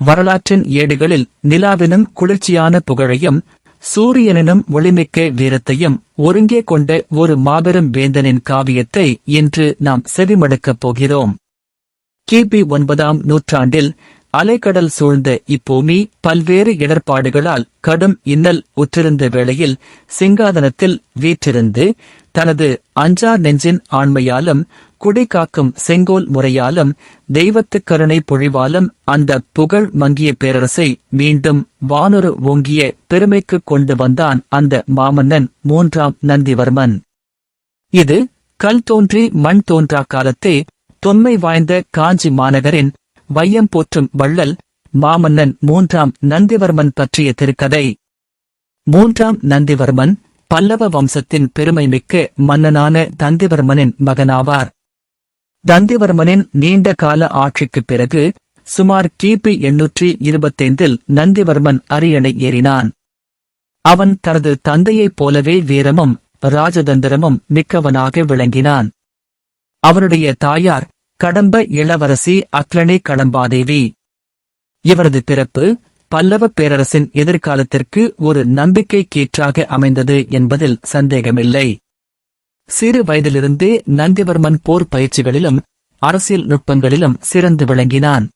வரலாற்றின் ஏடுகளில் நிலாவினும் குளிர்ச்சியான புகழையும் சூரியனினும் ஒளிமிக்க வீரத்தையும் ஒருங்கே கொண்ட ஒரு மாபெரும் வேந்தனின் காவியத்தை இன்று நாம் செவிமடுக்கப் போகிறோம். கிபி ஒன்பதாம் நூற்றாண்டில் அலைக்கடல் சூழ்ந்த இப்பூமி பல்வேறு இடர்பாடுகளால் கடும் இன்னல் உற்றிருந்த வேளையில் சிங்காதனத்தில் வீற்றிருந்து தனது அஞ்சா நெஞ்சின் ஆண்மையாலும் குடி காக்கும் செங்கோல் முறையாலும் தெய்வத்துக் கருணை பொழிவாலும் அந்த புகழ் மங்கிய பேரரசை மீண்டும் வானொரு ஓங்கிய பெருமைக்கு கொண்டு வந்தான் அந்த மாமன்னன் மூன்றாம் நந்திவர்மன். இது கல் தோன்றி மண் தோன்றா காலத்தே தொன்மை வாய்ந்த காஞ்சி மாநகரின் வையம் போற்றும் வள்ளல் மாமன்னன் மூன்றாம் நந்திவர்மன் பற்றிய திருக்கதை. மூன்றாம் நந்திவர்மன் பல்லவ வம்சத்தின் பெருமைமிக்க மன்னனான தந்திவர்மனின் மகனாவார். நந்திவர்மனின் நீண்ட கால ஆட்சிக்குப் பிறகு சுமார் கிபி எண்ணூற்றி இருபத்தைந்தில் நந்திவர்மன் அரியணை ஏறினான். அவன் தனது தந்தையைப் போலவே வீரமும் ராஜதந்திரமும் மிக்கவனாக விளங்கினான். அவனுடைய தாயார் கடம்ப இளவரசி அக்லனி கடம்பாதேவி. இவரது பிறப்பு பல்லவ பேரரசின் எதிர்காலத்திற்கு ஒரு நம்பிக்கை கீற்றாக அமைந்தது என்பதில் சந்தேகமில்லை. சிறு வயதிலிருந்தே நந்திவர்மன் போர் பயிற்சிகளிலும் அரசியல் நுட்பங்களிலும் சிறந்து விளங்கினான்.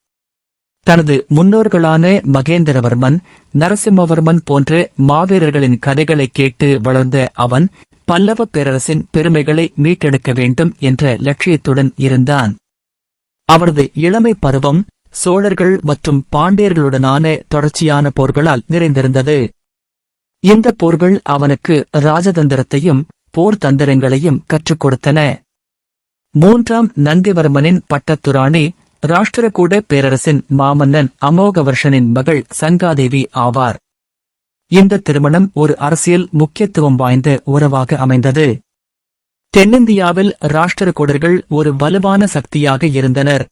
தனது முன்னோர்களான மகேந்திரவர்மன் நரசிம்மவர்மன் போன்ற மாவீரர்களின் கதைகளை கேட்டு வளர்ந்த அவன் பல்லவ பேரரசின் பெருமைகளை மீட்டெடுக்க வேண்டும் என்ற லட்சியத்துடன் இருந்தான். அவரது இளமை பருவம் சோழர்கள் மற்றும் பாண்டியர்களுடனான தொடர்ச்சியான போர்களால் நிறைந்திருந்தது. இந்த போர்கள் அவனுக்கு ராஜதந்திரத்தையும் போர் தந்திரங்களையும் கற்றுக் கொடுத்தன. மூன்றாம் நந்திவர்மனின் பட்டத்துராணி ராஷ்டிரகூட பேரரசின் மாமன்னன் அமோகவர்ஷனின் மகள் சங்காதேவி ஆவார். இந்த திருமணம் ஒரு அரசியல் முக்கியத்துவம் வாய்ந்த உறவாக அமைந்தது. தென்னிந்தியாவில் ராஷ்டிரகூடர்கள் ஒரு வலுவான சக்தியாக இருந்தனர்.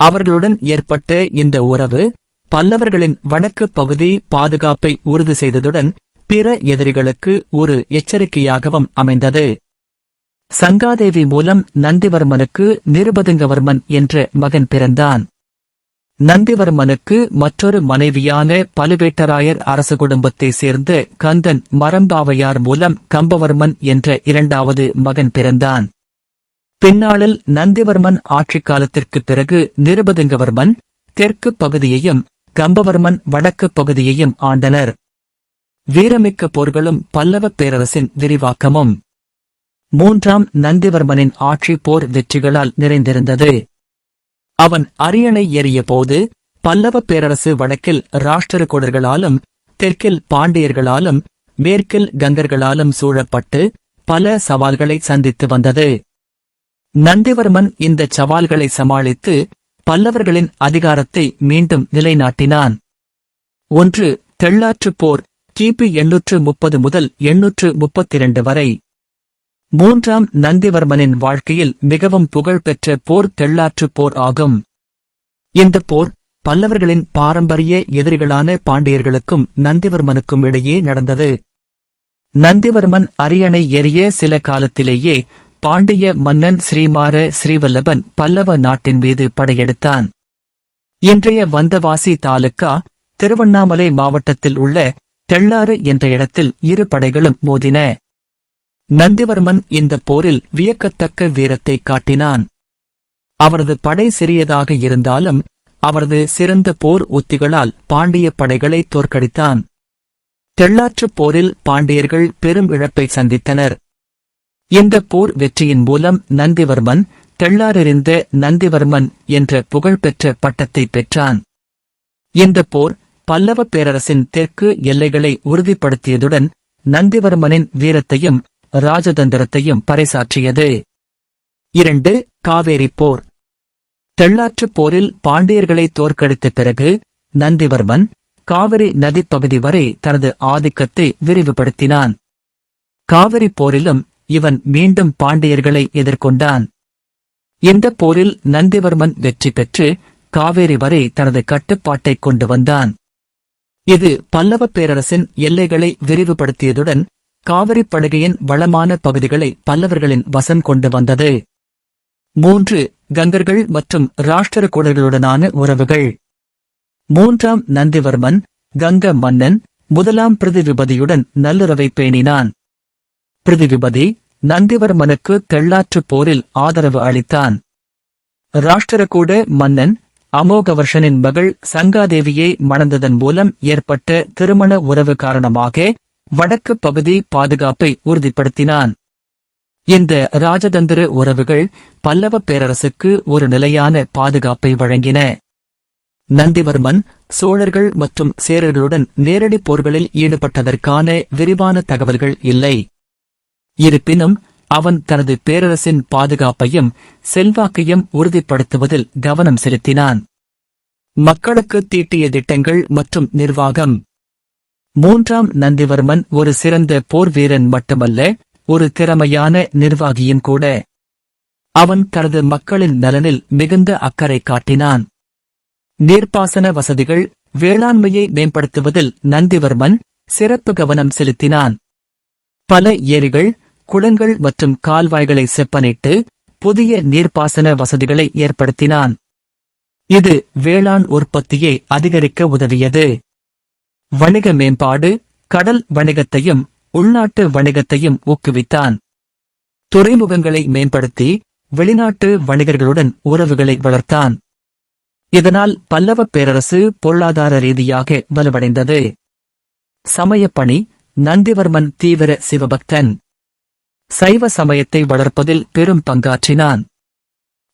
அவர்களுடன் ஏற்பட்ட இந்த உறவு பல்லவர்களின் வடக்கு பகுதி பாதுகாப்பை உறுதி செய்ததுடன் பிற எதிரிகளுக்கு ஒரு எச்சரிக்கையாகவும் அமைந்தது. சங்காதேவி மூலம் நந்திவர்மனுக்கு நிருபதுங்கவர்மன் என்ற மகன் பிறந்தான். நந்திவர்மனுக்கு மற்றொரு மனைவியான பழுவேட்டராயர் அரச குடும்பத்தைச் சேர்ந்த கந்தன் மரம்பாவையார் மூலம் கம்பவர்மன் என்ற இரண்டாவது மகன் பிறந்தான். பின்னாளில் நந்திவர்மன் ஆட்சிக் காலத்திற்குப் பிறகு நிருபதுங்கவர்மன் தெற்கு பகுதியையும் கம்பவர்மன் வடக்கு பகுதியையும் ஆண்டனர். வீரமிக்க போர்களும் பல்லவ பேரரசின் விரிவாக்கமும். மூன்றாம் நந்திவர்மனின் ஆட்சி போர் வெற்றிகளால் நிறைந்திருந்தது. அவன் அரியணை ஏறிய போது பல்லவ பேரரசு வடக்கில் ராஷ்டிரகூடர்களாலும் தெற்கில் பாண்டியர்களாலும் மேற்கில் கங்கர்களாலும் சூழப்பட்டு பல சவால்களை சந்தித்து வந்தது. நந்திவர்மன் இந்த சவால்களை சமாளித்து பல்லவர்களின் அதிகாரத்தை மீண்டும் நிலைநாட்டினான். ஒன்று தெள்ளாற்றுப் போர் கிபி எண்ணூற்று முப்பது முதல் எண்ணூற்று முப்பத்திரண்டு வரை. மூன்றாம் நந்திவர்மனின் வாழ்க்கையில் மிகவும் புகழ்பெற்ற போர் தெள்ளாற்றுப் போர் ஆகும். இந்த போர் பல்லவர்களின் பாரம்பரிய எதிரிகளான பாண்டியர்களுக்கும் நந்திவர்மனுக்கும் இடையே நடந்தது. நந்திவர்மன் அரியணை ஏறிய சில காலத்திலேயே பாண்டிய மன்னன் ஸ்ரீமார ஸ்ரீவல்லபன் பல்லவ நாட்டின் மீது படையெடுத்தான். இன்றைய வந்தவாசி தாலுக்கா திருவண்ணாமலை மாவட்டத்தில் உள்ள தெள்ளாறு என்ற இடத்தில் இரு படைகளும் மோதின. நந்திவர்மன் இந்த போரில் வியக்கத்தக்க வீரத்தை காட்டினான். அவரது படை சிறியதாக இருந்தாலும் அவரது சிறந்த போர் உத்திகளால் பாண்டிய படைகளை தோற்கடித்தான். தெள்ளாற்றுப் போரில் பாண்டியர்கள் பெரும் இழப்பை சந்தித்தனர். இந்த போர் வெற்றியின் மூலம் நந்திவர்மன் தெள்ளாறறிந்த நந்திவர்மன் என்ற புகழ்பெற்ற பட்டத்தை பெற்றான். இந்த போர் பல்லவ பேரரசின் தெற்கு எல்லைகளை உறுதிப்படுத்தியதுடன் நந்திவர்மனின் வீரத்தையும் ராஜதந்திரத்தையும் பறைசாற்றியது. இரண்டு காவேரி போர். தெள்ளாற்றுப் போரில் பாண்டியர்களை தோற்கடித்த பிறகு நந்திவர்மன் காவிரி நதிப்பகுதி வரை தனது ஆதிக்கத்தை விரிவுபடுத்தினான். காவிரி போரிலும் இவன் மீண்டும் பாண்டியர்களை எதிர்கொண்டான். இந்த போரில் நந்திவர்மன் வெற்றி பெற்று காவேரி வரை தனது கட்டுப்பாட்டைக் கொண்டு வந்தான். இது பல்லவ பேரரசின் எல்லைகளை விரிவுபடுத்தியதுடன் காவிரி படுகையின் வளமான பகுதிகளை பல்லவர்களின் வசம் கொண்டு வந்தது. மூன்று கங்கர்கள் மற்றும் ராஷ்டிரகூடர்களுடனான உறவுகள். மூன்றாம் நந்திவர்மன் கங்க மன்னன் முதலாம் பிரதிவிபதியுடன் நல்லுறவை பேணினான். பிருதிவிபதி நந்திவர்மனுக்கு தெள்ளாற்றுப் போரில் ஆதரவு அளித்தான். ராஷ்டிரகூட மன்னன் அமோகவர்ஷனின் மகள் சங்காதேவியை மணந்ததன் மூலம் ஏற்பட்ட திருமண உறவு காரணமாக வடக்கு பகுதி பாதுகாப்பை உறுதிப்படுத்தினான். இந்த ராஜதந்திர உறவுகள் பல்லவ பேரரசுக்கு ஒரு நிலையான பாதுகாப்பை வழங்கின. நந்திவர்மன் சோழர்கள் மற்றும் சேரர்களுடன் நேரடி போர்களில் ஈடுபட்டதற்கான விரிவான தகவல்கள் இல்லை. இருப்பினும் அவன் தனது பேரரசின் பாதுகாப்பையும் செல்வாக்கையும் உறுதிப்படுத்துவதில் கவனம் செலுத்தினான். மக்களுக்கு தீட்டிய திட்டங்கள் மற்றும் நிர்வாகம். மூன்றாம் நந்திவர்மன் ஒரு சிறந்த போர் வீரன் மட்டுமல்ல ஒரு திறமையான நிர்வாகியும் கூட. அவன் தனது மக்களின் நலனில் மிகுந்த அக்கறை காட்டினான். நீர்ப்பாசன வசதிகள் வேளாண்மையை மேம்படுத்துவதில் நந்திவர்மன் சிறப்பு கவனம் செலுத்தினான். பல ஏரிகள் குளங்கள் மற்றும் கால்வாய்களை செப்பனிட்டு புதிய நீர்ப்பாசன வசதிகளை ஏற்படுத்தினான். இது வேளாண் உற்பத்தியை அதிகரிக்க உதவியது. வணிக மேம்பாடு கடல் வணிகத்தையும் உள்நாட்டு வணிகத்தையும் ஊக்குவித்தான். துறைமுகங்களை மேம்படுத்தி வெளிநாட்டு வணிகர்களுடன் உறவுகளை வளர்த்தான். இதனால் பல்லவ பேரரசு பொருளாதார ரீதியாக வலுவடைந்தது. சமயப்பணி நந்திவர்மன் தீவிர சிவபக்தன். சைவ சமயத்தை வளர்ப்பதில் பெரும் பங்காற்றினான்.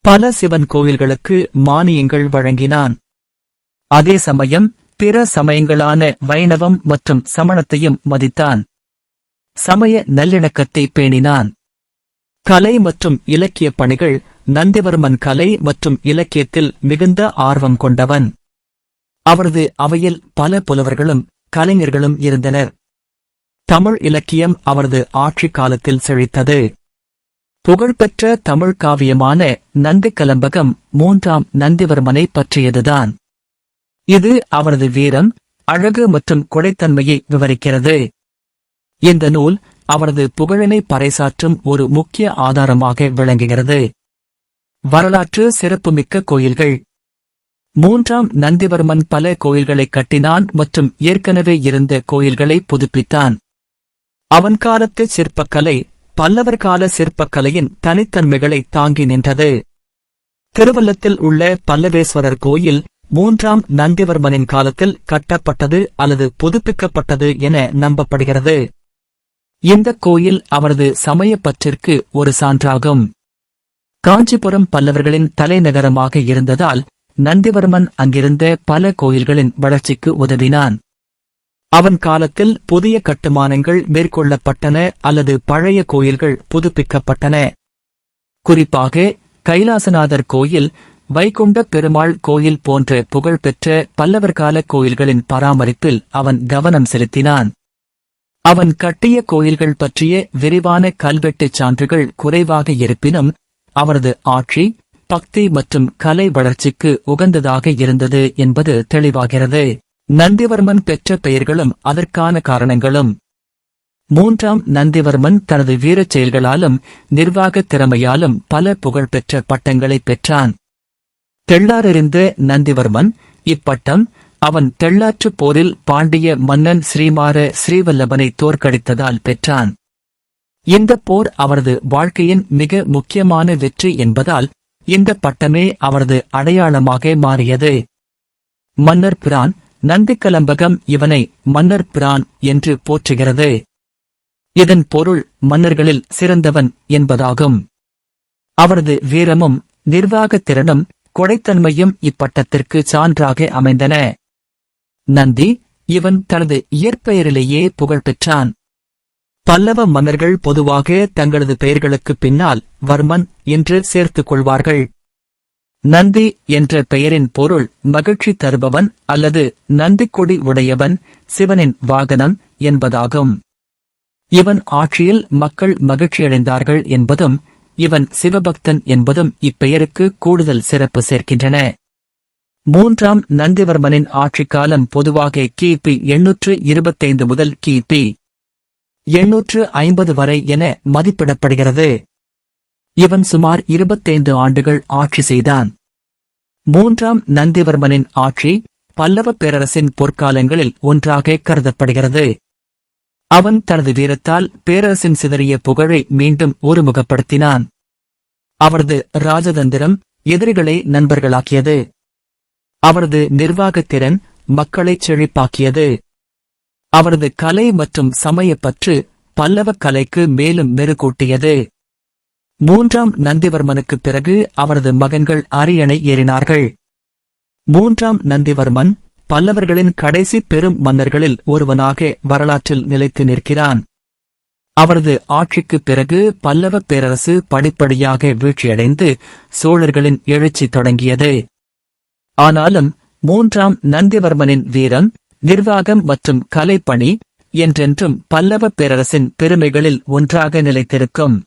பல சிவன் கோயில்களுக்கு மானியங்கள் வழங்கினான். அதே சமயம் பிற சமயங்களான வைணவம் மற்றும் சமணத்தையும் மதித்தான். சமய நல்லிணக்கத்தை பேணினான். கலை மற்றும் இலக்கிய பணிகள் நந்திவர்மன் கலை மற்றும் இலக்கியத்தில் மிகுந்த ஆர்வம் கொண்டவன். அவரது அவையில் பல புலவர்களும் கலைஞர்களும் இருந்தனர். தமிழ் இலக்கியம் அவரது ஆட்சி காலத்தில் செழித்தது. புகழ்பெற்ற தமிழ் காவியமான நந்தி கலம்பகம் மூன்றாம் நந்திவர்மனை பற்றியதுதான். இது அவரது வீரம் அழகு மற்றும் கொடைத்தன்மையை விவரிக்கிறது. இந்த நூல் அவரது புகழினை பறைசாற்றும் ஒரு முக்கிய ஆதாரமாக விளங்குகிறது. வரலாற்று சிறப்புமிக்க கோயில்கள். மூன்றாம் நந்திவர்மன் பல கோயில்களை கட்டினான் மற்றும் ஏற்கனவே இருந்த கோயில்களை புதுப்பித்தான். அவன் காலத்து சிற்பக்கலை பல்லவர் கால சிற்பக்கலையின் தனித்தன்மைகளை தாங்கி நின்றது. திருவள்ளத்தில் உள்ள பல்லவேஸ்வரர் கோயில் மூன்றாம் நந்திவர்மனின் காலத்தில் கட்டப்பட்டது அல்லது புதுப்பிக்கப்பட்டது என நம்பப்படுகிறது. இந்த கோயில் அவரது சமயப்பற்றிற்கு ஒரு சான்றாகும். காஞ்சிபுரம் பல்லவர்களின் தலைநகரமாக இருந்ததால் நந்திவர்மன் அங்கிருந்த பல கோயில்களின் வளர்ச்சிக்கு உதவினான். அவன் காலத்தில் புதிய கட்டுமானங்கள் மேற்கொள்ளப்பட்டன அல்லது பழைய கோயில்கள் புதுப்பிக்கப்பட்டன. குறிப்பாக கைலாசநாதர் கோயில் வைகுண்ட பெருமாள் கோயில் போன்ற புகழ்பெற்ற பல்லவர் கால கோயில்களின் பராமரிப்பில் அவன் கவனம் செலுத்தினான். அவன் கட்டிய கோயில்கள் பற்றிய விரிவான கல்வெட்டுச் சான்றுகள் குறைவாக இருப்பினும் அவரது ஆட்சி பக்தி மற்றும் கலை வளர்ச்சிக்கு உகந்ததாக இருந்தது என்பது தெளிவாகிறது. நந்திவர்மன் பெற்ற பெயர்களும் அதற்கான காரணங்களும். மூன்றாம் நந்திவர்மன் தனது வீரச் செயல்களாலும் நிர்வாகத் திறமையாலும் பல புகழ்பெற்ற பட்டங்களை பெற்றான். தெள்ளாரறிந்த நந்திவர்மன் இப்பட்டம் அவன் தெள்ளாற்றுப் போரில் பாண்டிய மன்னன் ஸ்ரீமார ஸ்ரீவல்லபனை தோற்கடித்ததால் பெற்றான். இந்த போர் அவரது வாழ்க்கையின் மிக முக்கியமான வெற்றி என்பதால் இந்த பட்டமே அவரது அடையாளமாக மாறியது. மன்னர் பிரான் நந்திக்கலம்பகம் இவனை மன்னர் பிரான் என்று போற்றுகிறது. இதன் பொருள் மன்னர்களில் சிறந்தவன் என்பதாகும். அவரது வீரமும் நிர்வாகத் திறனும் கொடைத்தன்மையும் இப்பட்டத்திற்கு சான்றாக அமைந்தன. நந்தி இவன் தனது இயற்பெயரிலேயே புகழ் பெற்றான். பல்லவ மன்னர்கள் பொதுவாக தங்களது பெயர்களுக்கு பின்னால் வர்மன் என்று சேர்த்துக் கொள்வார்கள். நந்தி என்ற பெயரின் பொருள் மகிழ்ச்சி தருபவன் அல்லது நந்திக்கொடி உடையவன் சிவனின் வாகனம் என்பதாகும். இவன் ஆட்சியில் மக்கள் மகிழ்ச்சியடைந்தார்கள் என்பதும் இவன் சிவபக்தன் என்பதும் இப்பெயருக்கு கூடுதல் சிறப்பு சேர்க்கின்றன. மூன்றாம் நந்திவர்மனின் ஆட்சிக் காலம் பொதுவாக கிபி எண்ணூற்று இருபத்தைந்து முதல் கிபி எண்ணூற்று ஐம்பது வரை என மதிப்பிடப்படுகிறது. இவன் சுமார் இருபத்தைந்து ஆண்டுகள் ஆட்சி செய்தான். மூன்றாம் நந்திவர்மனின் ஆட்சி பல்லவ பேரரசின் பொற்காலங்களில் ஒன்றாக கருதப்படுகிறது. அவன் தனது வீரத்தால் பேரரசின் சிதறிய புகழை மீண்டும் ஒருமுகப்படுத்தினான். அவரது ராஜதந்திரம் எதிரிகளை நண்பர்களாக்கியது. அவரது நிர்வாகத் திறன் செழிப்பாக்கியது. அவரது கலை மற்றும் சமயப் பற்று பல்லவ கலைக்கு மேலும் மெருகூட்டியது. மூன்றாம் நந்திவர்மனுக்குப் பிறகு அவரது மகன்கள் அரியணை ஏறினார்கள். மூன்றாம் நந்திவர்மன் பல்லவர்களின் கடைசி பெரும் மன்னர்களில் ஒருவனாக வரலாற்றில் நிலைத்து நிற்கிறான். அவரது ஆட்சிக்குப் பிறகு பல்லவ பேரரசு படிப்படியாக வீழ்ச்சியடைந்து சோழர்களின் எழுச்சி தொடங்கியது. ஆனாலும் மூன்றாம் நந்திவர்மனின் வீரம் நிர்வாகம் மற்றும் கலைப்பணி என்றென்றும் பல்லவ பேரரசின் பெருமைகளில் ஒன்றாக நிலைத்திருக்கும்.